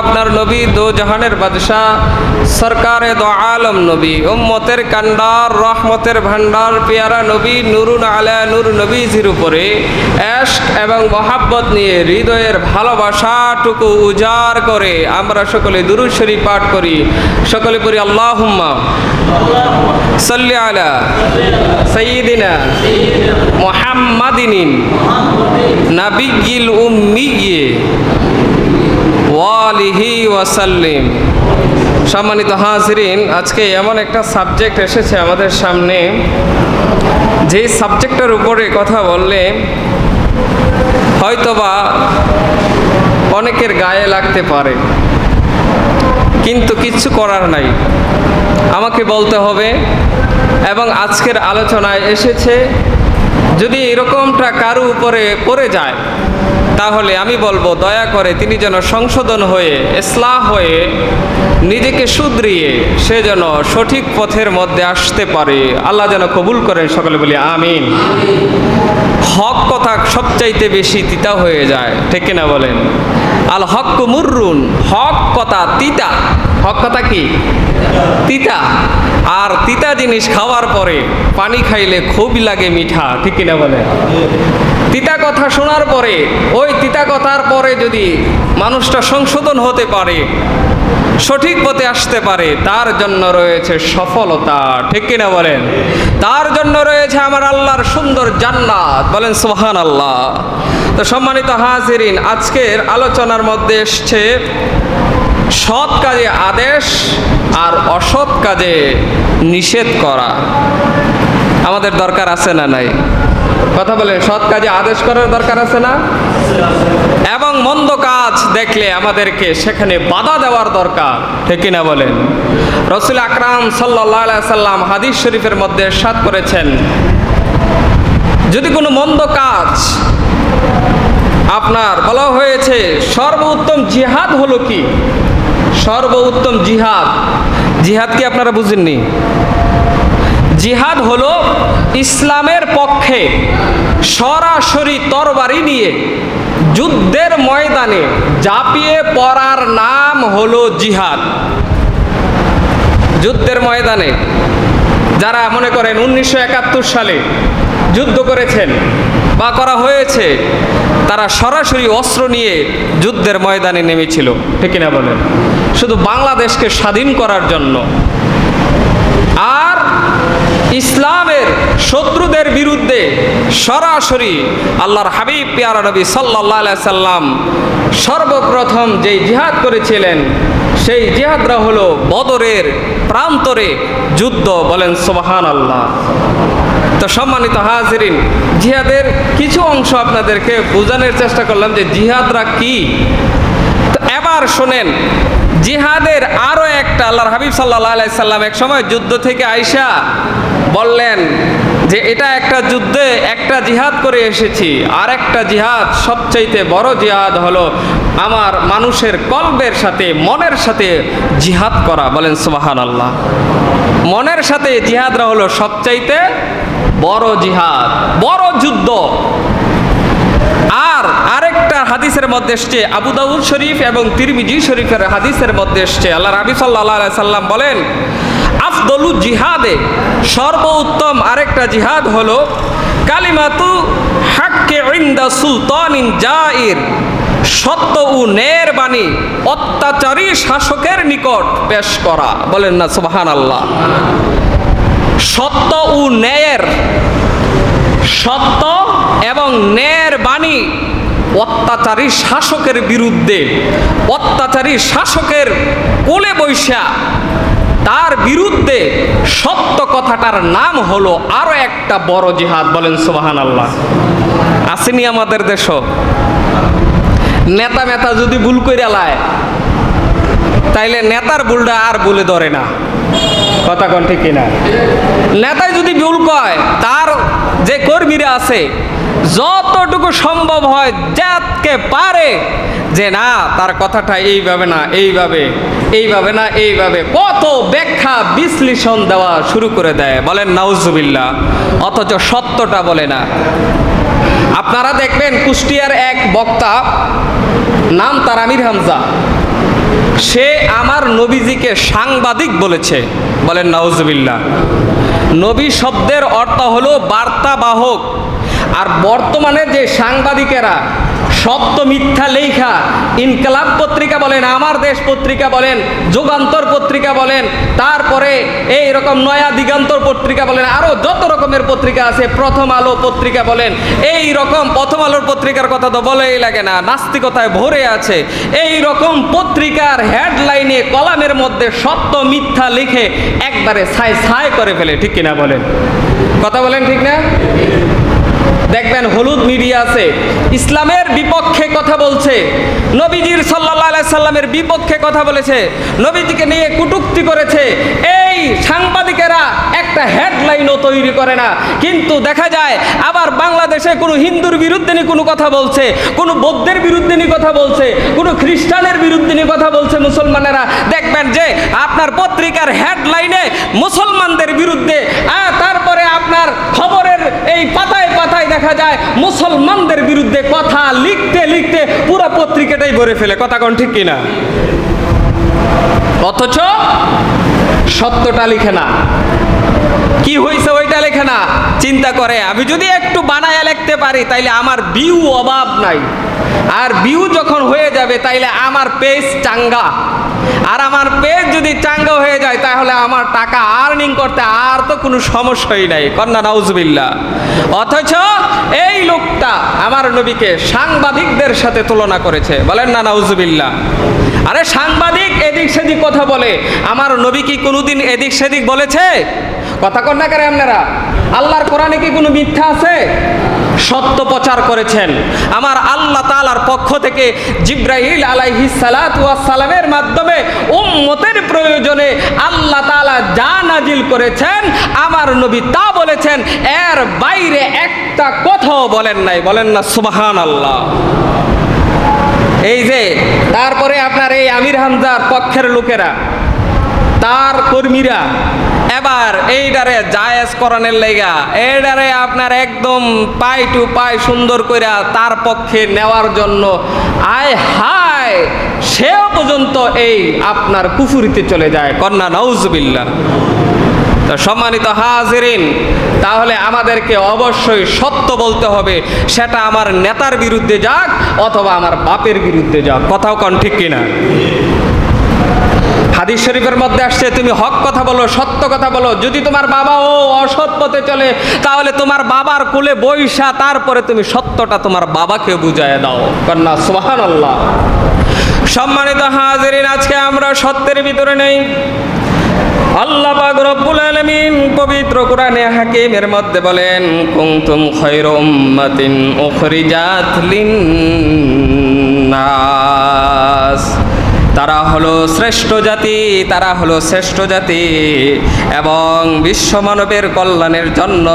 আপনার নবী জাহানের বাদশাহ দো আলম নবী, উম্মতের কান্ডার, রহমতের ভান্ডার পেয়ারা নবী, নুরুন নবীজির উপরে এবং মহাব্বত নিয়ে হৃদয়ের ভালোবাসাটুকু উজাড় করে আমরা সকলে দুরুদ শরীফ পাঠ করি। সকলে পড়ি, আল্লাহুম্মা সাল্লি আলা সাইয়্যিদিনা মুহাম্মাদিনিন নাবিয়্যিল উম্মিয়্যে। ওয়াসাল্লিম। সম্মানিত হাজরিন, আজকে এমন একটা সাবজেক্ট এসেছে আমাদের সামনে। যে সাবজেক্টের উপরে কথা বললে হয়তোবা অনেকের গায়ে লাগতে পারে, কিন্তু কিচ্ছু করার নাই। আমাকে বলতে হবে, এবং আজকের আলোচনায় এসেছে, যদি এরকমটা কারও উপরে পড়ে যায় তাহলে আমি বলব, দয়া করে তিনি যেন সংশোধন হয়ে ইসলাহ হয়ে নিজেকে শুধরিয়ে সে যেন সঠিক পথের মধ্যে আসতে পারে। আল্লাহ যেন কবুল করেন, সকলে বলি আমিন। হক কথা সবচাইতে বেশি তিতা হয়ে যায়, ঠিক কিনা বলেন? আল হক মুররুন, হক কথা তিতা। হক কথা কি? তিতা। আর তিতা জিনিস খাওয়ার পরে পানি খাইলে খুবই লাগে মিঠা, ঠিক কিনা বলেন? তিতা কথা শোনার পরে ওই তিতা কথার পরে যদি মানুষটা সংশোধন হতে পারে, সঠিক পথে আসতে পারে, তার জন্য রয়েছে সফলতা। ঠিক কিনা বলেন? তার জন্য রয়েছে আমার আল্লাহর সুন্দর জান্নাত। বলেন সোহান আল্লাহ তো সম্মানিত হাজিরিন, আজকের আলোচনার মধ্যে এসছে সৎ কাজে আদেশ আর অসৎ কাজে নিষেধ করা। আমাদের দরকার আছে না নাই? কথা বলে, সৎ কাজে আদেশ করার দরকার আছে না? এবং মন্দ কাজ দেখলে আমাদেরকে সেখানে বাধা দেওয়ার দরকার, ঠিক না বলেন? রসুল আকরাম সাল্লাহ সাল্লাম হাদিস শরীফের মধ্যে সাত করেছেন, যদি কোনো মন্দ কাজ আপনার বলা হয়েছে, সর্বোত্তম জিহাদ হলো কি? সর্বোত্তম জিহাদ। জিহাদ কি আপনারা বুঝেননি? জিহাদ হলো ইসলামের পক্ষে সরাসরি তরবারি নিয়ে যুদ্ধের ময়দানে জাপিয়ে পড়ার নাম হলো জিহাদ। যুদ্ধের ময়দানে যারা মনে করেন উনিশশো একাত্তর সালে যুদ্ধ করেছেন বা করা হয়েছে, তারা সরাসরি অস্ত্র নিয়ে যুদ্ধের ময়দানে নেমেছিল। ঠিক না বলেন? শুধু বাংলাদেশকে স্বাধীন করার জন্য আর ইসলামের শত্রুদের বিরুদ্ধে সরাসরি আল্লাহর হাবিব পিয়ারা নবী সাল্লাহ সাল্লাম সর্বপ্রথম যেই জিহাদ করেছিলেন, সেই জিহাদরা হলো বদরের প্রান্তরে যুদ্ধ বলেন সোবাহান আল্লাহ তো সম্মানিত হাজিরিন, জিহাদের কিছু অংশ আপনাদেরকে বোঝানোর চেষ্টা করলাম যে জিহাদরা কি। তো এবার শোনেন, জিহাদের আরও একটা, আল্লাহর হাবিব সাল্লাহ সাল্লাম এক সময় যুদ্ধ থেকে আইসা বললেন যে এটা একটা যুদ্ধে একটা জিহাদ করে এসেছি, আর একটা জিহাদ সবচাইতে বড় জিহাদ হলো আমার মানুষের কল্পের সাথে, মনের সাথে জিহাদ করা, বলেন সুবাহান আল্লাহ মনের সাথে জিহাদরা হলো সবচাইতে বড় জিহাদ, বড় যুদ্ধ। আর আরেকটা হাদিসের মধ্যে এসছে, আবু দাউদ শরীফ এবং তিরমিজি শরীফের হাদিসের মধ্যে এসছে আল্লাহ রাবি সাল্লাহ সাল্লাম বলেন আফদলু জিহাদে। সর্বোত্তম আরেকটা জিহাদ হলো, কালিমাতু হাক্কে ইন্দা সুলতানিন জাইর। সত্য ও ন্যায়ের বাণী অত্যাচারী শাসকের নিকট পেশ করা। বলেন না সুবাহান আল্লাহ সত্য ও ন্যায়ের, সত্য এবং ন্যায়ের বাণী অত্যাচারী শাসকের বিরুদ্ধে, অত্যাচারী শাসকের কোলে বৈশা তার বিরুদ্ধে সত্য কথাটার নাম হলো আরও একটা বড় জিহাদ, বলেন সুবাহান আল্লাহ আসেনি আমাদের দেশ? নেতা মেতা যদি ভুল করে লায়, তাইলে নেতার ভুলটা আর বলে ধরে না। কথা কন ঠিক কিনা? নেতায় যদি ভুল কয়, তার যে কর্মীরা আছে যতটুকু সম্ভব হয় যাতকে পারে যে না, তার কথাটা এইভাবে না, এইভাবে এইভাবে না, এইভাবে। কত ব্যাখ্যা বিশ্লেষণ দেওয়া শুরু করে দেয়। বলেন নাউজুবিল্লা অথচ সত্যটা বলে না। আপনারা দেখবেন, কুষ্টিয়ার এক বক্তা, নাম তার আমির হামজা। সে আমার নবীজিকে সাংবাদিক বলেছে। বলেন নাউজবিল্লা নবী শব্দের অর্থ হলো বার্তাবাহক। আর বর্তমানে যে সাংবাদিকেরা সত্য মিথ্যা লেখা ইনকালাব পত্রিকা বলেন, আমার দেশ পত্রিকা বলেন, যুগান্তর পত্রিকা বলেন, তারপরে এই রকম নয়া দিগান্তর পত্রিকা বলেন আরও যত রকমের পত্রিকা আছে, প্রথম আলো পত্রিকা বলেন, এই রকম প্রথম আলোর পত্রিকার কথা তো বলেই লাগে না, নাস্তিকতায় ভরে আছে। এই রকম পত্রিকার হেডলাইনে, কলামের মধ্যে সত্য মিথ্যা লিখে একবারে ছাই ছাই করে ফেলে, ঠিক কিনা বলেন? কথা বলেন ঠিক না? দেখবেন হলুদ মিডিয়া আছে। ইসলামের বিপক্ষে কথা বলছে। নবীজির সাল্লাহ সাল্লামের বিপক্ষে কথা বলেছে। নবীজিকে নিয়ে কুটুক্তি করেছে। এই সাংবাদিকেরা একটা হেডলাইনও তৈরি করে না। কিন্তু দেখা যায়, আবার বাংলাদেশে কোনো হিন্দুর বিরুদ্ধে নিয়ে কোনো কথা বলছে, কোনো বৌদ্ধের বিরুদ্ধে নিয়ে কথা বলছে, কোনো খ্রিস্টানের বিরুদ্ধে নিয়ে কথা বলছে মুসলমানেরা। দেখবেন যে, আপনার পত্রিকার হেডলাইনে মুসলমানদের বিরুদ্ধে তারপরে আপনার খবরের এই পাতায় দেখা যায় মুসলমানদের বিরুদ্ধে কথা লিখতে লিখতে পুরো পত্রিকাটাই ভরে ফেলে। কথা কোন ঠিক কিনা? অথচ সত্যটা লিখে না। কি হয়েছে ওইটা লেখে না? চিন্তা করে। আমি যদি একটু বানায় লিখতে পারি, তাইলে আমার বিউ অভাব নাই। আর বিউ যখন হয়ে যাবে, তাইলে আমার পেজ চাঙ্গা। আর আমার পেজ যদি চাঙ্গা হয়ে যায়, তাহলে আমার টাকা আর্নিং করতে আর তো কোনো সমস্যাই নাই। কন্যা নাউজবিল্লা অথচ এই লোকটা আমার নবীকে সাংবাদিকদের সাথে তুলনা করেছে। বলেন না নাউজবিল্লা আরে সাংবাদিক এদিক সেদিক কথা বলে, আমার নবী কি কোনোদিন এদিক সেদিক বলেছে? কথা কন না করে আপনারা? আল্লাহর কোরআনে কি কোনো মিথ্যা আছে? সত্য প্রচার করেছেন। আমার আল্লাহ তালার পক্ষ থেকে জিব্রাহিল আলাইহি সালামের মাধ্যমে উম্মতের প্রয়োজনে আল্লাহ তালা যা নাজিল করেছেন, আমার নবী তা বলেছেন। এর বাইরে একটা কথাও বলেন নাই। বলেন না সুবাহান আল্লাহ এই যে, তারপরে আপনার এই আমির হামজার পক্ষের লোকেরা তার কর্মীরা, এবার এইটারে জায়েজ করানোর লেগা এইটারে আপনার একদম পাই টু পাই সুন্দর কইরা তার পক্ষে নেওয়ার জন্য আয় হায় সেও পর্যন্ত এই আপনার কুফুরিতে চলে যায়। কন্যা নাউজবিল্লা সম্মানিত হাজিরিন, তাহলে আমাদেরকে অবশ্যই সত্য বলতে হবে, সেটা আমার নেতার বিরুদ্ধে যাক অথবা আমার বাপের বিরুদ্ধে যাক। কথাও কন ঠিক কিনা? হাদিস শরীফের মধ্যে আসছে, তুমি হক কথা বলো, সত্য কথা বলো। যদি তোমার বাবা ও অসৎ পথে চলে, তাহলে তোমার বাবার কোলে বৈশা, তারপরে তুমি সত্যটা তোমার বাবাকে বুঝায় দাও। কন্যা সুবাহান আল্লাহ সম্মানিত হাজিরিন, আজকে আমরা সত্যের ভিতরে নেই। আল্লাহ পাক রব্বুল পবিত্র কোরআনে হাকিমের মধ্যে বলেন, কুনতুম খায়রা উম্মাতিন উখরিজাত লিন্নাস। তারা হলো শ্রেষ্ঠ জাতি, তারা হলো শ্রেষ্ঠ জাতি, এবং বিশ্ব মানবের কল্যাণের জন্য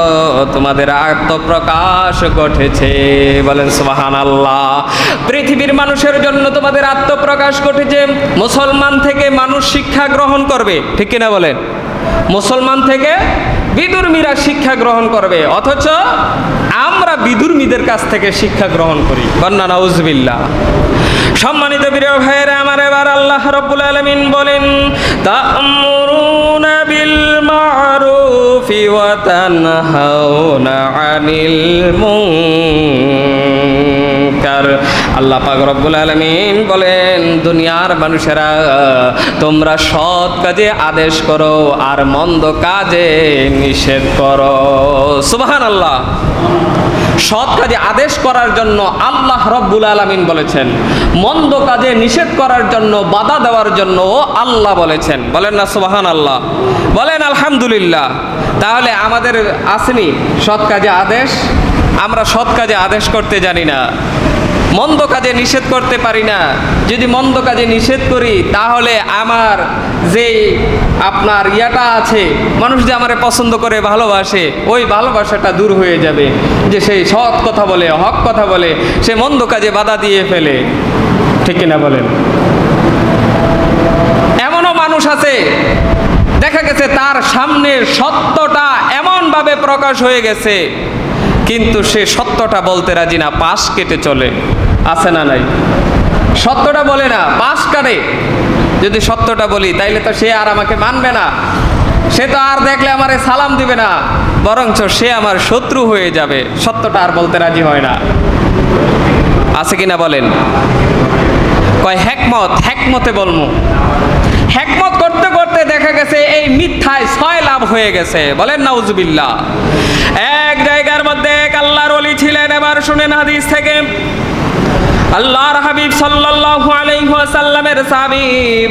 তোমাদের আত্মপ্রকাশ ঘটেছে। বলেন সুবাহান আল্লাহ পৃথিবীর মানুষের জন্য তোমাদের আত্মপ্রকাশ ঘটেছে। মুসলমান থেকে মানুষ শিক্ষা গ্রহণ করবে, ঠিক কিনা বলেন? মুসলমান থেকে বিদুর্মীরা শিক্ষা গ্রহণ করবে, অথচ আমরা বিদুর্মীদের কাছ থেকে শিক্ষা গ্রহণ করি। বর্ণানা নাউজবিল্লা সম্মানিত প্রিয় ভাইয়েরা, আমার এবার আল্লাহ রব্বুল আলমিন বলেন মরুন বিল মা'রুফি। ওয়া তানহাউনা আনিল মুনকার আল্লাহ পাক রব্বুল আলামিন বলেন, দুনিয়ার মানুষেরা, তোমরা সৎ কাজে আদেশ করো আর মন্দ কাজে নিষেধ করো। সুবহানাল্লাহ। সৎ কাজে আদেশ করার জন্য আল্লাহ রব্বুল আলামিন বলেছেন। মন্দ কাজে নিষেধ করার জন্য, বাধা দেওয়ার জন্য আল্লাহ বলেছেন। বলেন না সুবাহান আল্লাহ বলেন আলহামদুলিল্লাহ। তাহলে আমাদের আসেনি সৎ কাজে আদেশ। আমরা সৎ কাজে আদেশ করতে জানি না। মন্দ কাজে নিষেধ করতে পারি না। যদি মন্দ কাজে নিষেধ করি, তাহলে আমার যে আপনার ইয়াটা আছে, মানুষ যে আমারে পছন্দ করে, ভালোবাসে, ওই ভালোবাসাটা দূর হয়ে যাবে। যে সেই সৎ কথা বলে, হক কথা বলে, সে মন্দ কাজে বাধা দিয়ে ফেলে। ঠিক কিনা বলেন? এমনও মানুষ আছে দেখা গেছে তার সামনে সত্যটা এমনভাবে প্রকাশ হয়ে গেছে, কিন্তু সে সত্যটা বলতে রাজি না, পাশ কেটে চলে। আছে না নাই? সত্যটা বলে না, পাশ কাটে। যদি সত্যটা বলি, তাইলে তো সে আর আমাকে মানবে না। সে তো আর দেখলে আমারে সালাম দিবে না, বরঞ্চ সে আমার শত্রু হয়ে যাবে। সত্যটা আর বলতে রাজি হয় না। আছে কিনা বলেন? কয় হ্যাকমত হ্যাকমতে বলমু। হ্যাকমত করতে দেখা গেছে এই মিথ্যায় ছয় লাভ হয়ে গেছে। বলেন নাউজুবিল্লাহ। এক জায়গার মধ্যে এক আল্লাহর অলি ছিলেন, এবার শুনেন হাদিস থেকে। আল্লাহর হাবিব সাল্লাল্লাহু আলাইহি ওয়াসাল্লামের সাহাবীব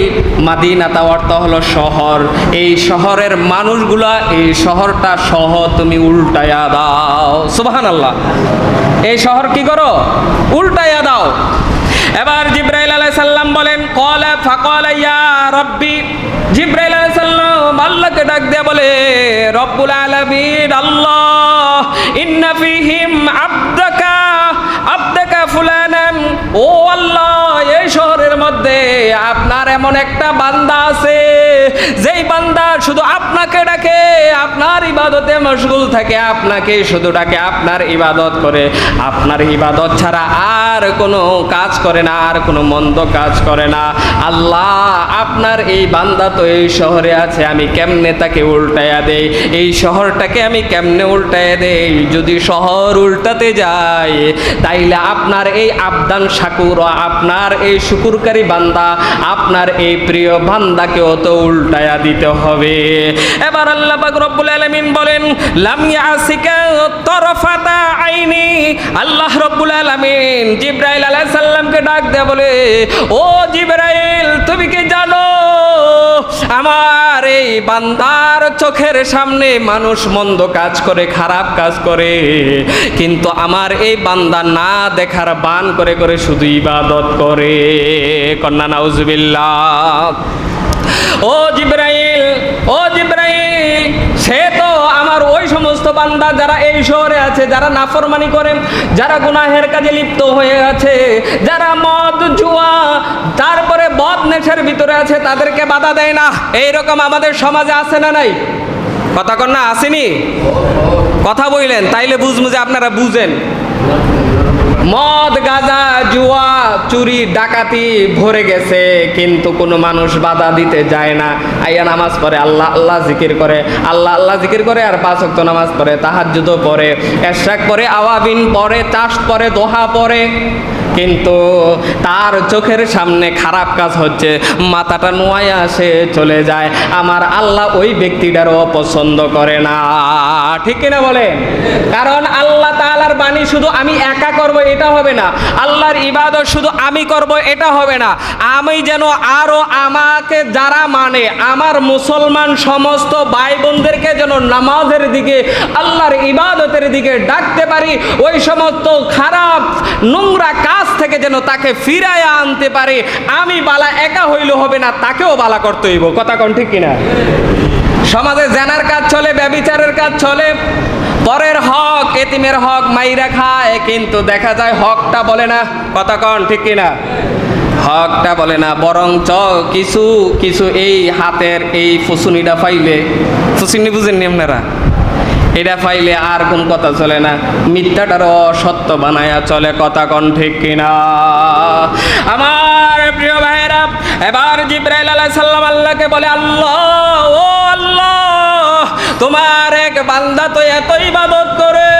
মাদিনাতা অর্থ হলো শহর। এই শহরের মানুষগুলা, এই শহরটা সহ তুমি উল্টায়া দাও। সুবহানাল্লাহ। এই শহর কি করো? উল্টায়া দাও। এবার জিব্রাইল আলাইহিস সালাম বলেন, কলা ফাকালা ইয়া রব্বি। জিব্রাইল আলাইহিস সালাম আল্লাহকে ডাক দিয়ে বলে, রব্বুল আলামিন, আল্লাহ, ইন্না ফিহিম আবদাকা আবদাকা ফুলানান ও আল্লাহ, এই শহরের মধ্যে আপনার এমন একটা বান্দা আছে, যেই বান্দা শুধু আপনাকে ডাকে, আপনার ইবাদতে মশগুল থাকে, আপনাকে শুধু ডাকে, আপনার ইবাদত করে। আপনার ইবাদত ছাড়া আর কোনো কাজ করে না, আর কোনো মন্দ কাজ করে না। আল্লাহ, আপনার এই বান্দা তো এই শহরে আছে, আমি কেমনে তাকে উল্টায়া দেই? এই শহরটাকে আমি কেমনে উল্টায়া দেই? যদি শহর উল্টাতে যাই তাইলে আপনার এই আবদান শাকুর আপনার এই শুকুরকারী বান্দা, আপনার এই প্রিয় বান্দাকেও তো উল্টায়া দিতে হবে। এবার আল্লাহ রব্বুল আলামিন বলেন, লাম ইয়াসিকা তরফাতা আইনি। আল্লাহ রব্বুল আলামিন জিব্রাইল আলাইহিস সালামকে ডাক দেয়া বলে, ও জিব্রাইল, তুমি কি জানো? আমার এই বান্দার চোখের সামনে মানুষ মন্দ কাজ করে, খারাপ কাজ করে। কিন্তু আমার এই বান্দা না দেখার বান করে করে শুধু ইবাদত করে। কন্যা, নাউজুবিল্লাহ। ও জিব্রাইল ও জিব্রাইল, সে তো সমস্ত বান্দা যারা এই শহরে আছে, যারা নাফরমানি করেন যারা গুনাহের কাজে লিপ্ত হয়ে আছে, যারা মদ, জুয়া, তারপরে বদ নেশার ভিতরে আছে, তাদেরকে বাধা দেয় না। এইরকম আমাদের সমাজে আছে না নাই? কথা কন্যা আসেনি? কথা বললেন তাইলে বুঝব যে আপনারা বুঝেন। মদ, গাজা, জুয়া, চুরি, ডাকাতি ভরে গেছে, কিন্তু কোনো মানুষ বাধা দিতে যায় না। আইয়া নামাজ পড়ে, আল্লাহ আল্লাহ জিকির করে। আল্লাহ আল্লাহ জিকির করে আর পাঁচ অক্ত নামাজ পড়ে, তাহাজ্জুদও পড়ে। এরশাক পরে আওয়াবিন পরে তাস পরে দোহা পড়ে। কিন্তু তার চোখের সামনে খারাপ কাজ হচ্ছে। মাথাটা নোয়ায় আসে চলে যায়। আমার আল্লাহ ওই ব্যক্তিটারও পছন্দ করে না। ঠিক কিনা বলে কারণ আল্লাহ তাআলার বাণী শুধু আমি একা করব, এটা হবে না। আল্লাহর ইবাদত শুধু আমি করব, এটা হবে না। আমি যেন আরও আমাকে যারা মানে আমার মুসলমান সমস্ত ভাই বোনদেরকে যেন নামাজের দিকে, আল্লাহর ইবাদতের দিকে ডাকতে পারি, ওই সমস্ত খারাপ নোংরা কাজ থেকে যেন তাকে ফিরায় আনতে পারে, আমি বালা একা হইলে হবে না, তাকেও বালা করতে হইব। কথা কোন ঠিক কিনা? সমাজে জানার কাজ চলে, ব্যবিচারের কাজ চলে, পরের হক, এতিমের হক মাইরা খায়, কিন্তু দেখা যায় হকটা বলে না। কথা কন ঠিক কিনা? হকটা বলে না বরং চ কিছু কিছু এই হাতের এই ফুসুনিটা পাইলে। ফুসুনি বুঝেননি আপনারা? এটা পাইলে আর কোন কথা চলে না। মিথ্যাটার অসত্য বানায়া চলে কথা কন ঠিক কিনা। আমার প্রিয় ভাইরা এবার জিব্রাইল আলাইহিস সালাম আল্লাহকে বলে, আল্লাহ, ও আল্লাহ, তোমার এক বান্দা তো এত ইবাদত করে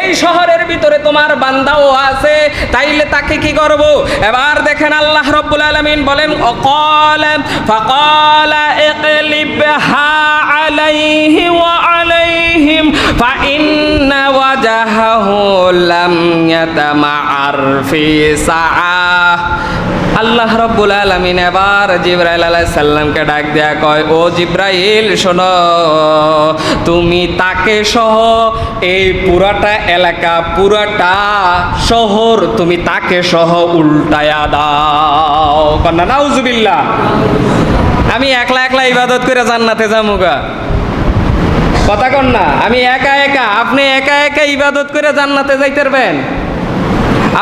এই শহরের ভিতরে তোমার বান্দাও আছে তাইলে তাকে কি করব এবার দেখেন আল্লাহ রব্বুল আলামিন বলেন অকল ফাকাল ইকলিবহা আলাইহি ওয়া আলাইহিম فإن وجهه لم يتمعر في ساعة আল্লাহ রব্বুল আলমিন এবার জিব্রাইল আলাইহিস সাল্লামকে ডাক দেয়া কয়, ও জিব্রাইল, শোনো, তুমি তাকে সহ এই পুরাটা এলাকা, পুরাটা শহর তুমি তাকে সহ উল্টায়া দাও। কন্যা, নাউজুবিল্লাহ। আমি একলা একলা ইবাদত করে জান্নাতে যামুগা। কথা কন না, আমি একা একা, আপনি একা একা ইবাদত করে জান্নাতে যাইতে পারবেন?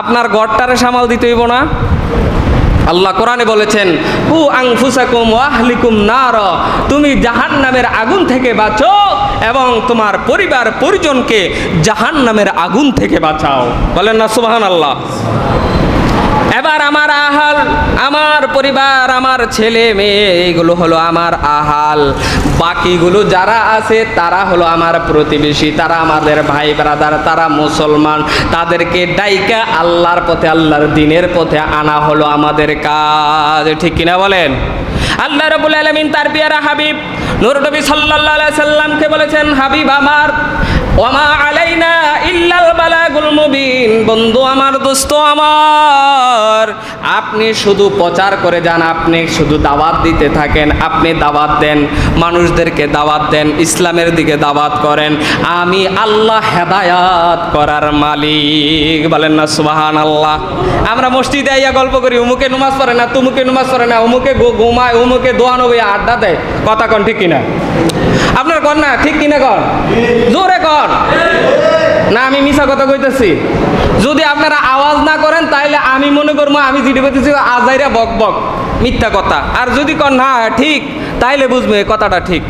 আপনার গড়টারে সামাল দিতে হইব না? আল্লাহ কোরআনে বলেছেন, হু আংফুসাকুম ওয়াহলিকুম নার তুমি জাহান নামের আগুন থেকে বাঁচো এবং তোমার পরিবার পরিজনকে জাহান নামের আগুন থেকে বাঁচাও। বলেন না সুবাহান আল্লাহ এবার আমার আহাল, আমার পরিবার, আমার ছেলে মেয়ে এইগুলো হলো আমার আহাল। বাকিগুলো যারা আছে, তারা হলো আমার প্রতিবেশী, তারা আমাদের ভাই ব্রাদার, তারা মুসলমান। তাদেরকে ডাইকা আল্লাহর পথে, আল্লাহর দিনের পথে আনা হলো আমাদের কাজ। ঠিক কিনা বলেন? আল্লাহ রবুল আলমিন তার পিয়ারা হাবিব নুর নবী সাল্লাল্লাহু আলাইহি সাল্লামকে বলেছেন, হাবিব আমার ওমা আলাইনা ইল্লাল বালাগুল বন্ধু, আমার দোস্ত, আমার। আপনি শুধু প্রচার করে যান, আপনি শুধু দাওয়াত দিতে থাকেন, আপনি দাওয়াত দেন, মানুষদেরকে দাওয়াত দেন, ইসলামের দিকে দাওয়াত করেন। আমি আল্লাহ হেদায়াত করার মালিক। বলেন না সুবাহান আল্লাহ আমরা মসজিদে আইয়া গল্প করি, উমুকে নুমাজ পড়ে না, তুমুকে নুমাজ পড়ে না, উমুকে ঘুমায়, উমুকে দোয়ানো বইয়া আড্ডা দেয়। কথা কন, ঠিক কিনা? আপনার কন না? ঠিক কিনা কন? জোরে কন। না, আমি মিশা কথা কইতেছি। যদি আপনারা আওয়াজ না করেন, তাইলে আমি মনে করব আমি জিডি করতেছি আজাইরা বক বক, মিথ্যা কথা। আর যদি কন না ঠিক তাইলে বুঝবে কথাটা ঠিক।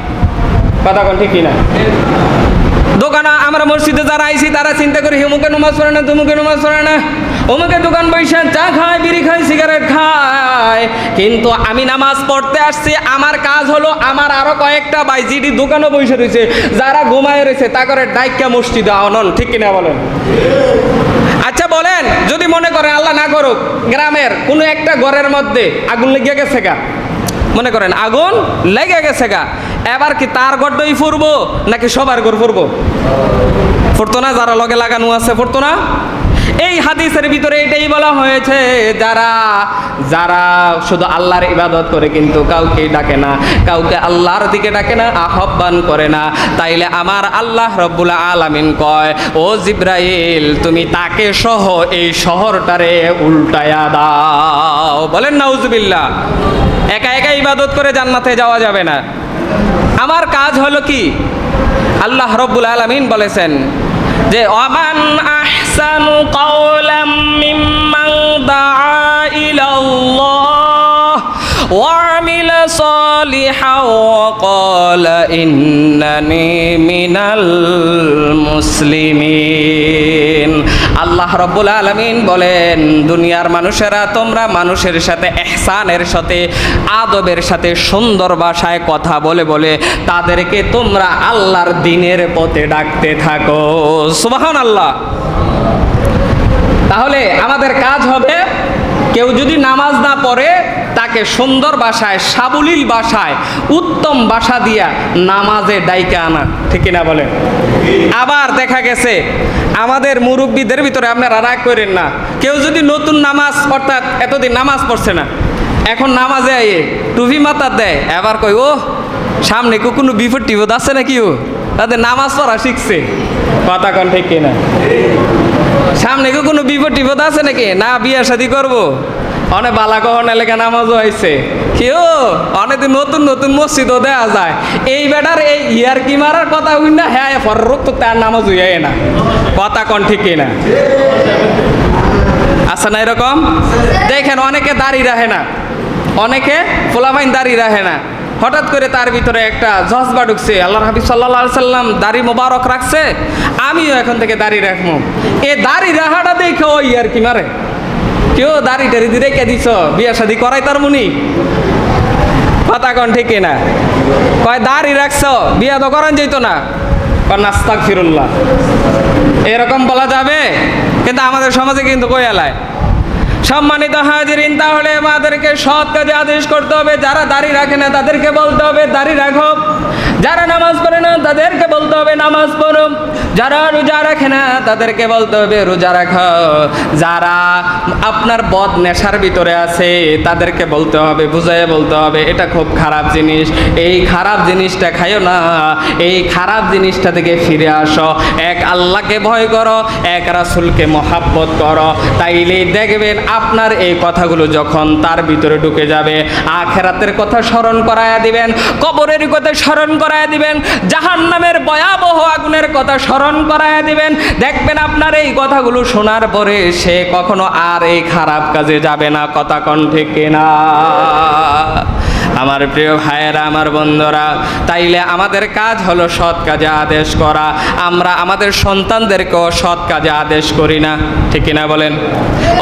কথা কন, ঠিক কিনা? দোকানে, আমরা মসজিদে যারা আইছি, তারা চিন্তা করি হিমুকে নমাজ পড়ে না তুমুকে নমাজ পড়ে না? অমুকে দোকান বৈশা চা খায়, বিড়ি খায়, সিগারেট খায়। কিন্তু আমি নামাজ পড়তে আসছি, আমার কাজ হলো আমার আরও কয়েকটা বাইজিডি দোকানও বসে রয়েছে, যারা ঘুমায় রয়েছে, তা করে ডাইকা মসজিদে আনন ঠিক কিনা বলেন? আচ্ছা বলেন, যদি মনে করেন আল্লাহ না করুক, গ্রামের কোনো একটা ঘরের মধ্যে আগুন লেগে গেছে গা? মনে করেন, আগুন লেগে গেছে গা? এবার কি তার গড্ডই ফুরবো, নাকি সবার ঘর ফুরবো? ফুরতো না, যারা লগে লাগানো আছে ফুরতো না? এই হাদিসের ভিতরে এটাই বলা হয়েছে, যারা যারা শুধু আল্লাহর ইবাদত করে কিন্তু কাউকে ডাকে না, কাউকে আল্লাহর দিকে ডাকে না, আহ্বান করে না। তাইলে আমার আল্লাহ রব্বুল আলামিন কয়, ও জিব্রাইল, তুমি তাকে সহ এই শহরটারে উল্টায়া দাও। বলেন, নাউজুবিল্লাহ, একা একা ইবাদত করে জান্নাতে যাওয়া যাবে না। আমার কাজ হলো কি? আল্লাহ রব্বুল আলামিন বলেছেন যে অমান আহসানু কাওলাম মিম্মান দাআ ইলাল্লাহ وعمل صالحا وقال إنني من المسلمين আল্লাহ রব্বুল আলমিন বলেন দুনিয়ার মানুষেরা তোমরা মানুষের সাথে এহসানের সাথে আদবের সাথে সুন্দর ভাষায় কথা বলে বলে তাদেরকে তোমরা আল্লাহর দিনের পথে ডাকতে থাকো সুবাহান আল্লাহ তাহলে আমাদের কাজ হবে, কেউ যদি নামাজ না পড়ে, তাকে সুন্দর বাসায়, সাবলীল বাসায়, উত্তম বাসা দিয়া নামাজে ডাইকা আনা। ঠিক না বলে আবার দেখা গেছে, আমাদের মুরব্বীদের ভিতরে আপনারা রাগ করেন না। কেউ যদি নতুন নামাজ, অর্থাৎ এতদিন নামাজ পড়ছে না, এখন নামাজে আইয়ে টুপি মাথা দেয়, এবার কই ও সামনে কোনো বিপদ টিপদ আছে নাকি ও? তাদের নামাজ পড়া শিখছে। কথা কন ঠিক কিনা? সামনে কি কোনো বিপদ টিপদ আছে নাকি? না, বিয়ে শাদি করব। অনেক বালা কখন এলাকা নামাজও আইছে কেউ অনেক নতুন নতুন মসজিদও দেওয়া যায়। এই বেটার এই ইয়ার কি মারার কথা হই না? হ্যাঁ ফররক তো তার নামাজ হইয়াই না। কথা কন ঠিকই না? আছে না এরকম? দেখেন, অনেকে দাঁড়িয়ে রাখে না। অনেকে ফোলামাইন দাঁড়িয়ে রাখে না। হঠাৎ করে তার ভিতরে একটা জজবা ঢুকছে। আল্লাহ হাবিব সাল্লাহ সাল্লাম দাড়ি মোবারক রাখছে, আমিও এখন থেকে দাড়ি রাখব। এ দাড়ি রাহাটা দেখে ওই আর কি মারে। কেউ দাড়ি টাড়ি দিয়ে রেখে দিছ, বিয়া শাদি করাই তার মুনি। কথা ঠিক না কয়, দাড়ি রাখছ, বিয়া তো করান যেত না। নাস্তাক ফিরুল্লাহ এরকম বলা যাবে, কিন্তু আমাদের সমাজে কিন্তু কই এলায়? সম্মানিত হাজিরিন, তাহলে আমাদেরকে সৎ কাজে আদেশ করতে হবে, যারা দাড়ি রাখে না তাদেরকে বলতে হবে, দাড়ি রাখো। যারা নামাজ পড়ে না, তাদেরকে বলতে হবে নামাজ পড়ো। যারা রোজা রাখে না, তাদেরকে বলতে হবে রোজা রাখো। যারা আপনার বদ নেশার ভিতরে আছে, তাদেরকে বলতে হবে, বুঝাইয়ে বলতে হবে, এটা খুব খারাপ জিনিস। এই খারাপ জিনিসটা খাইও না। এই খারাপ জিনিসটা থেকে ফিরে আসো। এক আল্লাহকে ভয় করো, এক রাসুলকে মহাব্বত করো। তাইলেই দেখবেন আপনার এই কথাগুলো যখন তার ভিতরে ঢুকে যাবে। আখেরাতের কথা স্মরণ করায়া দিবেন, কবরের কথা স্মরণ করায়া দিবেন জাহান নামের ভয়াবহ আগুনের কথা স্মরণ করায় দিবেন। দেখবেন আপনার এই কথাগুলো শোনার পরে সে কখনো আর এই খারাপ কাজে যাবে না, কথা কণ্ঠে কিনা? আমার প্রিয় ভাইয়েরা, আমার বন্ধুরা, তাইলে আমাদের কাজ হলো সৎ কাজে আদেশ করা। আমরা আমাদের সন্তানদেরকেও সৎ কাজে আদেশ করি না, ঠিক কিনা বলেন?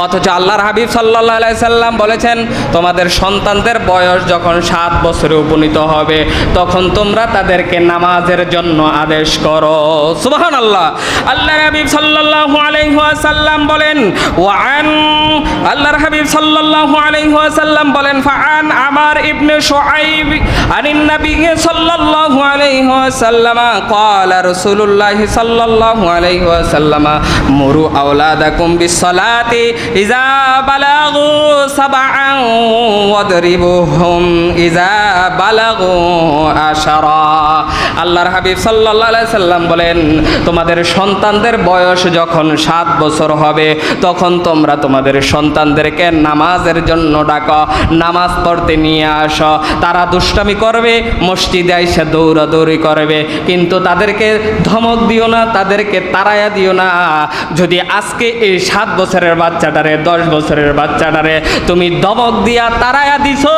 অথচ আল্লাহর হাবিব সাল্লাহ সাল্লাম বলেছেন, তোমাদের সন্তানদের বয়স যখন সাত বছরে উপনীত হবে, তখন তোমরা তাদেরকে নামাজের জন্য আদেশ করো। সুবাহান আল্লাহ আল্লাহ হাবিব সাল্লাল্লাহু আলাইহি ওয়াসাল্লাম বলেন ওয়ান আল্লাহর হাবিব সাল্লাল্লাহু আলাইহি ওয়াসাল্লাম বলেন ফাআন আমার ইবনে শুআইব আনিন নবী সাল্লাল্লাহু আলাইহি ওয়াসাল্লাম قال رسول الله صلى الله عليه وسلم مروا اولادكم بالصلاه اذا بلغوا سبعا واضربوهم اذا بلغوا عشرا আল্লাহর হাবিব সাল্লাল্লাহু আলাইহি সাল্লাম বলেন তোমাদের সন্তানদের বয়স যখন সাত বছর হবে তখন তোমরা তোমাদের সন্তানদেরকে নামাজের জন্য ডাকো নামাজ পড়তে নিয়ে আসো তারা দুষ্টামি করবে, মসজিদে এসে দৌড়াদৌড়ি করবে। কিন্তু তাদেরকে ধমক দিও না, তাদেরকে তাড়াইয়া দিও না। যদি আজকে এই সাত বছরের বাচ্চাটারে, দশ বছরের বাচ্চাটারে তুমি ধমক দিয়া তাড়াইয়া দিছো,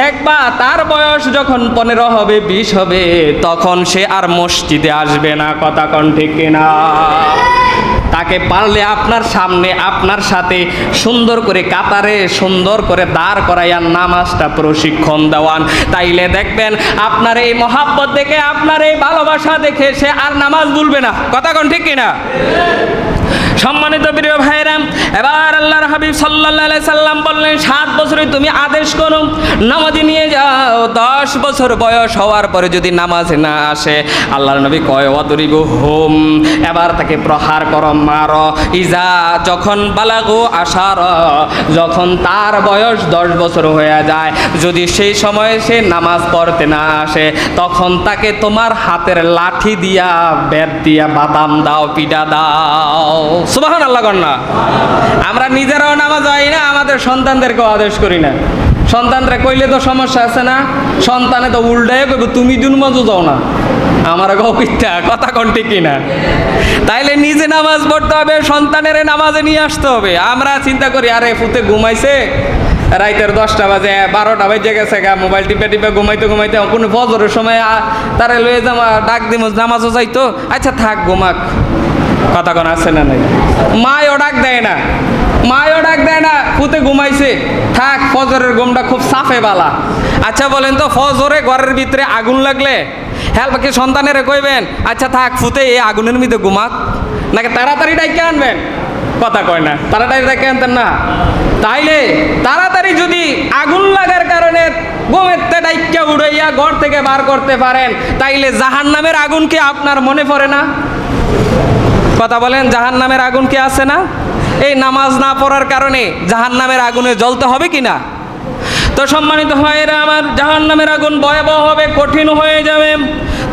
দেখবা তার বয়স যখন পনেরো হবে, বিশ হবে, তখন সে আর মসজিদে আসবে না, কথা কন ঠিক কিনা? তাকে পারলে আপনার সামনে, আপনার সাথে সুন্দর করে কাতারে সুন্দর করে দাঁড় করাইয়া নামাজটা প্রশিক্ষণ দেওয়ান। তাইলে দেখবেন আপনার এই মহাব্বত দেখে, আপনার এই ভালোবাসা দেখে সে আর নামাজ ভুলবে না। কথা কোন ঠিক কিনা? সম্মানিত প্রিয় ভাইরাম এবার আল্লাহর হাবিব সাল্লাহ সাল্লাম বললেন, সাত বছরে তুমি আদেশ করো, নামাজে নিয়ে যাও। দশ বছর বয়স হওয়ার পরে যদি নামাজ না আসে, আল্লাহর নবী কয় অদরিব হোম এবার তাকে প্রহার করো, মার। ইজা যখন বালাগো আসার যখন তার বয়স দশ বছর হয়ে যায়, যদি সেই সময়ে সে নামাজ পড়তে না আসে, তখন তাকে তোমার হাতের লাঠি দিয়া বেত দিয়া বাদাম দাও, পিঠা দাও। সুবাহান আল্লাহ কন্যা আমরা নিজেরাও নামাজ হয় না, আমাদের সন্তানদেরকেও আদেশ করি না। সন্তানরা কইলে তো সমস্যা আছে না, সন্তানে তো উল্টাই কইব, তুমি দুন মজু যাও না। আমার গো পিঠা কথা কোন ঠিক কিনা? তাইলে নিজে নামাজ পড়তে হবে, সন্তানের নামাজে নিয়ে আসতে হবে। আমরা চিন্তা করি, আরে, ফুতে ঘুমাইছে, রাইতের দশটা বাজে, বারোটা বাজে গেছে গা, মোবাইল টিপে টিপে ঘুমাইতে ঘুমাইতে, কোনো ফজরের সময় তারে লয়ে যামা, ডাক দিম, নামাজও যাইতো। আচ্ছা থাক, ঘুমাক। কথা কোন আছে না নাই? মায়ও ডাক দেয় না। মায়ও ডাক দেয় না, পুতে ঘুমাইছে। থাক, ফজরের ঘুমটা খুব সাফে বালা। আচ্ছা বলেন তো, ফজরে ঘরের ভিতরে আগুন লাগলে? হ্যাঁ বাকি সন্তানেরে কইবেন আচ্ছা থাক, ফুতে এই আগুনের মধ্যে ঘুমাক। নাকি তাড়াতাড়ি ডাইকে আনবেন? কথা কয় না। তাড়াতাড়ি ডাইকে আনতেন না। তাইলে তাড়াতাড়ি যদি আগুন লাগার কারণে গোমেতে ডাইকা উড়াইয়া ঘর থেকে বার করতে পারেন, তাইলে জাহান নামের আগুন কি আপনার মনে পড়ে না? কথা বলেন জাহান নামের আগুন কি আছে না? এই নামাজ না পড়ার কারণে জাহান নামের আগুনে জ্বলতে হবে কি না? তো সম্মানিত হয় এরা আমার জাহান নামের আগুন ভয়াবহ হবে, কঠিন হয়ে যাবে।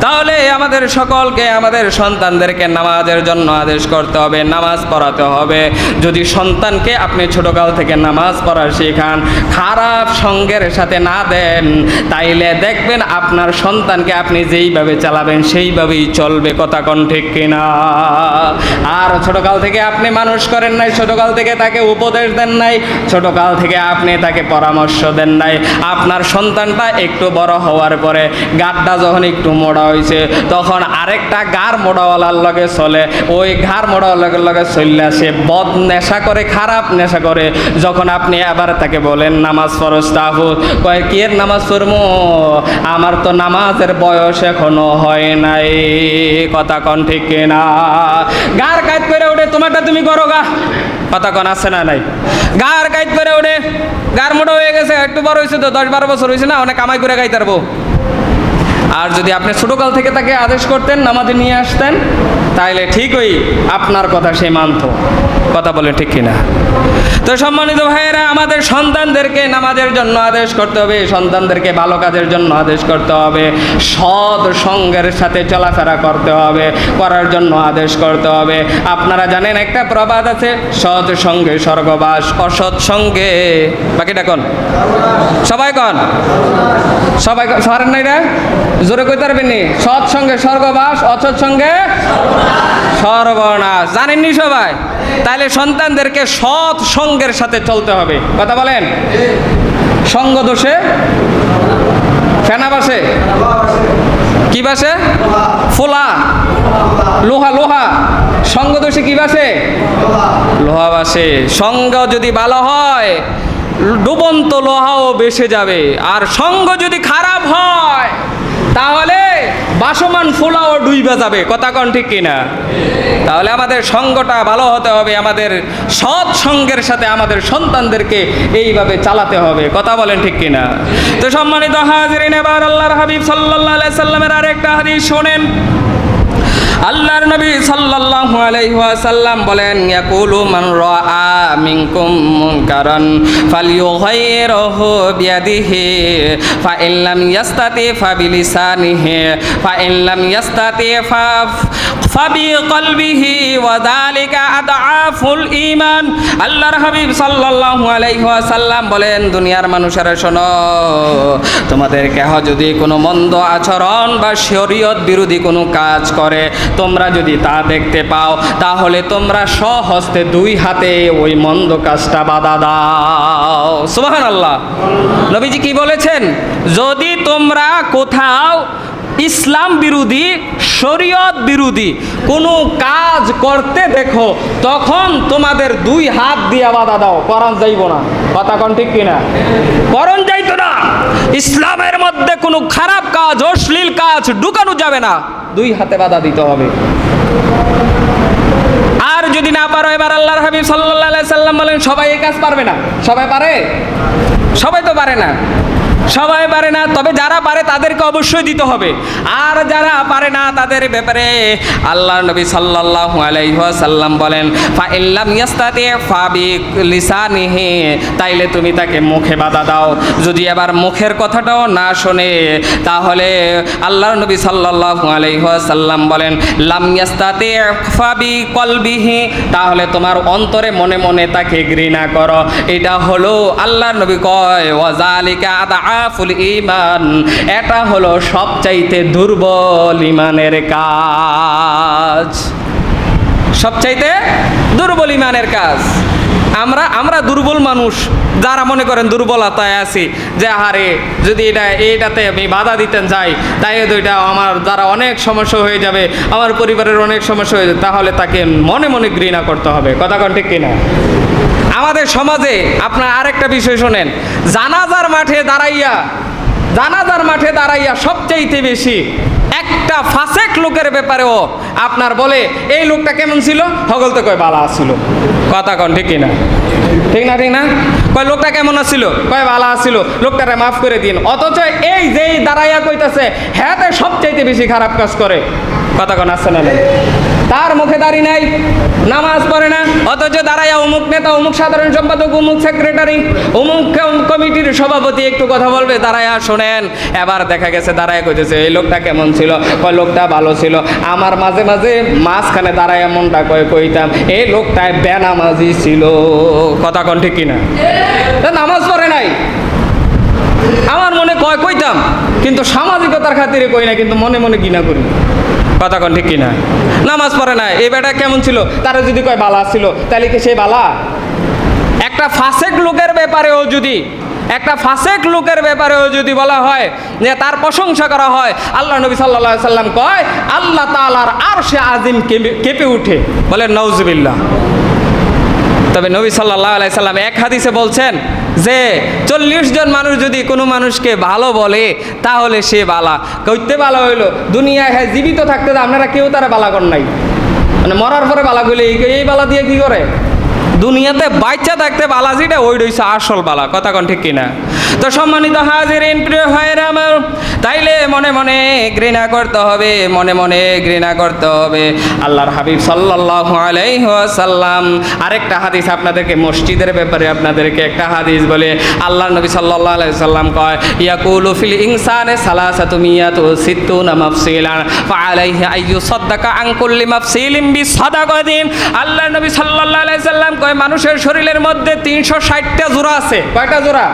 তাহলে আমাদের সকলকে, আমাদের সন্তানদেরকে নামাজের জন্য আদেশ করতে হবে, নামাজ পড়াতে হবে। যদি সন্তানকে আপনি ছোটকাল থেকে নামাজ পড়া শেখান, খারাপ সঙ্গের সাথে না দেন, তাইলে দেখবেন আপনার সন্তানকে আপনি যেইভাবে চালাবেন, সেইভাবেই চলবে কথা কোন ঠিক কিনা। আর ছোটকাল থেকে আপনি মানুষ করেন নাই, ছোটকাল থেকে তাকে উপদেশ দেন নাই, ছোটকাল থেকে আপনি তাকে পরামর্শ দেন নাই। আপনার সন্তানটা একটু বড় হওয়ার পরে গাড্ডা যখন একটু মোড়া হয়েছে তখন আরেকটা গার মোড়াওয়ালার লগে চলে। ওই ঘাড় মোড়াওয়ালার লগে চললে সে বদ নেশা করে, খারাপ নেশা করে। যখন আপনি আবার তাকে বলেন, নামাজ ফরজ তাহুদ কয়, কি নামাজ পড়ব আমার তো নামাজের বয়স এখনও হয় নাই। কথা কন ঠিক না গার কাজ করে ওঠে তোমারটা তুমি করো গা। কথা কন, আছে না নাই? গার গাইত করে ওঠে গার মোটা হয়ে গেছে, একটু বড় হয়েছে তো, দশ বারো বছর হয়েছে না, অনেক কামাই করে গাইতে পারব। আর যদি আপনি ছোটকাল থেকে তাকে আদেশ করতেন নামাজে নিয়ে আসতেন তাহলে ঠিকই আপনার কথা সে মানত। কথা বলে ঠিক কিনা? তো সম্মানিত ভাইয়েরা, আমাদের সন্তানদেরকে নামাজের জন্য আদেশ করতে হবে, সন্তানদেরকে ভালো কাজের জন্য আদেশ করতে হবে, সৎ সঙ্গের সাথে চলাফেরা করতে হবে, করার জন্য আদেশ করতে হবে। আপনারা জানেন একটা প্রবাদ আছে, সৎ সঙ্গে স্বর্গবাস, অসৎ সঙ্গে, বাকিটা কোন? সবাই কন? সবাই সারেন নাই জোরে কইতে পারবেন সৎ সঙ্গে স্বর্গবাস, অসৎ সঙ্গে সর্বনাশ। জানেননি সবাই? তাহলে সন্তানদেরকে সৎ সঙ্গের সাথে চলতে হবে। কথা বলেন? সঙ্গ দোষে? ফেনা বাসে? কি বাসে? ফোলা। লোহা লোহা। সঙ্গ দোষে কি বাসে? লোহা বাসে। সঙ্গ যদি ভালো হয়, ডুবন্ত লোহাও বেসে যাবে। আর সঙ্গ যদি খারাপ হয় তাহলে বাসমান ফোলাও ডুইবে যাবে, কথা কন ঠিক কিনা? তাহলে আমাদের সঙ্গটা ভালো হতে হবে, আমাদের সৎ সঙ্গের সাথে আমাদের সন্তানদেরকে এইভাবে চালাতে হবে, কথা বলেন ঠিক কিনা? তো সম্মানিত হাজির এবার আল্লাহর হাবিব আলাইহি সাল্লামের আরেকটা হাদিস শোনেন। আল্লাহর নবী সাল্লাল্লাহু আলাইহি ওয়াসাল্লাম বলেন, ইয়াকুলু মান রাআ মিনকুম মুনকারান ফালইউগাইরহু বিয়াদিহি ফা ইন লাম ইয়াস্তাতি ফা বিলিসানিহি ফা ইন লাম ইয়াস্তাতি ফা ফাবি কলবিহি, ওয়া যালিকা আদআফুল ঈমান। আল্লাহর হাবিব সাল্লাল্লাহু আলাইহি ওয়াসাল্লাম বলেন, দুনিয়ার মানুষেরা শোনো, তোমাদের কেহ যদি কোনো মন্দ আচরণ বা শরীয়ত বিরোধী কোনো কাজ করে তোমরা যদি তা দেখতে পাও, তাহলে তোমরা স্বহস্তে দুই হাতে ওই মন্দ কাজটা বাধা দাও। সুবহান আল্লাহ নবীজি কি বলেছেন? যদি তোমরা কোথাও ইসলাম বিরোধী, শরীয়ত বিরোধী কোনো কাজ করতে দেখো, তখন তোমাদের দুই হাত দিয়া বাধা দাও। করণ যাইব না। কথা কোন ঠিক কিনা? করণ যাইতো না। ইসলামের মধ্যে কোনো খারাপ কাজ, অশ্লীল কাজ ঢুকানো যাবে না। দুই হাতে বাধা দিতে হবে। আর যদি না পারো, এবার আল্লাহর হাবিব সাল্লাহ সাল্লাম বলেন, সবাই এই কাজ পারবে না। সবাই পারে? সবাই তো পারে না। সবাই পারে না, তবে যারা পারে তাদেরকে অবশ্যই দিতে হবে। আর যারা পারে না তাদের ব্যাপারে আল্লাহ নবী সাল্লাল্লাহু আলাইহি ওয়াসাল্লাম বলেন ফা ইল্লাম ইয়াস্তাতি ফা লিসানিহি, তাইলে তুমি তাকে মুখে বাধা দাও। যদি এবার মুখের কথাটাও না শোনে, তাহলে আল্লাহর নবী সাল্লাল্লাহু আলাইহি ওয়াসাল্লাম বলেন, লাম ইয়াস্তাতি ফা কলবিহি, তাহলে তোমার অন্তরে মনে মনে তাকে ঘৃণা করো। এটা হলো আল্লাহর নবী কয় ওয়াজালিকা আদাফুল ইমান এটা হলো সবচাইতে দুর্বল ইমানের কাজ। সবচাইতে দুর্বল ইমানের কাজ। আমরা আমরা দুর্বল মানুষ, যারা মনে করেন দুর্বলতায় আছি, যে আহারে, যদি এটা এইটাতে আমি বাধা দিতেন যাই, তাই তো এটা আমার দ্বারা অনেক সমস্যা হয়ে যাবে, আমার পরিবারের অনেক সমস্যা হয়ে যাবে, তাহলে তাকে মনে মনে ঘৃণা করতে হবে। কথা কন ঠিক কিনা? আমাদের সমাজে আপনার আরেকটা বিষয় শোনেন, জানাজার মাঠে দাঁড়াইয়া, জানাজার মাঠে দাঁড়াইয়া সবচাইতে বেশি একটা ফাসেক লোকের ব্যাপারেও আপনার বলে, এই লোকটা কেমন ছিল? হগল তো কয়, বালা ছিল কথা কন, ঠিক না ঠিক না ঠিক না? কয়, লোকটা কেমন আসছিল কয়, বালা আসছিল লোকটারে মাফ করে দিন। অথচ এই যেই দাঁড়াইয়া কইতাছে হ্যাঁ সবচাইতে বেশি খারাপ কাজ করে। কথা কন, আসছে না? তার মুখে দাড়ি নাই, নামাজ পড়ে না, অথচ দাঁড়ায় অমুক নেতা, অমুক সাধারণ সম্পাদক, অমুক সেক্রেটারি অমুক কমিটির সভাপতি একটু কথা বলবে দাঁড়ায় শোনেন। এবার দেখা গেছে দাঁড়ায় কইতেছে, এই লোকটা কেমন ছিল? কয়, লোকটা ভালো ছিল। আমার মাঝে মাঝে মাঝখানে দাঁড়ায় এমনটা কয়, কইতাম এই লোকটায় বেনামাজি ছিল। কথা কন ঠিক কিনা? নামাজ পড়ে নাই। আমার মনে কয়, কইতাম, কিন্তু সামাজিকতার খাতিরে কই না, কিন্তু মনে মনে কিনা করি। কথা কন ঠিক কিনা? নামাজ পড়ে না এই বেটা কেমন ছিল? তারা যদি কয় বালা ছিল তাহলে কি সে বালা? একটা ফাসেক লোকের ব্যাপারেও যদি, একটা ফাসেক লোকের ব্যাপারেও যদি বলা হয় যে তার প্রশংসা করা হয়, আল্লাহ নবী সাল্লাহ সাল্লাম কয়, আল্লাহ তালার আর সে আজিম কেঁপে- উঠে। বলে নৌজবিল্লা তবে নবী সাল্লাহ আলাই সাল্লাম এক হাদিসে বলছেন যে, চল্লিশ জন মানুষ যদি কোনো মানুষকে ভালো বলে, তাহলে সে বালা। কইতে বালা হইল, দুনিয়ায় হ্যাঁ জীবিত থাকতে আপনারা কেউ তারা বালা কর নাই। মানে মরার পরে বালা গুলি এই বালা দিয়ে কি করে? দুনিয়াতে বাচ্চা থাকতে বালা যেটা ওই রয়েছে আসল বালা, কথা কোন ঠিক কিনা? তো সম্মানিত হাজির প্রিয় ভাইয়েরা আমার, তাইলে মনে মনে ঘৃণা করতে হবে, মনে মনে ঘৃণা করতে হবে। আল্লাহর হাবিব সাল্লাল্লাহু আলাইহি ওয়াসাল্লাম, আরেকটা হাদিস আপনাদেরকে, মসজিদের ব্যাপারে আপনাদেরকে একটা হাদিস বলে আল্লাহর নবী সাল্লাল্লাহু আলাইহি সাল্লাম কয়, ইয়াকুলু ফিল ইনসানে সালাসাতু মিয়াতু সিত্তুনা মাফসিলান ফাআলাইহি আইয়ু সাদ্দাকা আন কুল্লি মাফসিলিন বিসাদাকাতিন। আল্লাহর নবী সাল্লাল্লাহু আলাইহি সাল্লাম কয় মানুষের শরীরের মধ্যে 360টা জোড়া আছে। কয়টা জোড়া?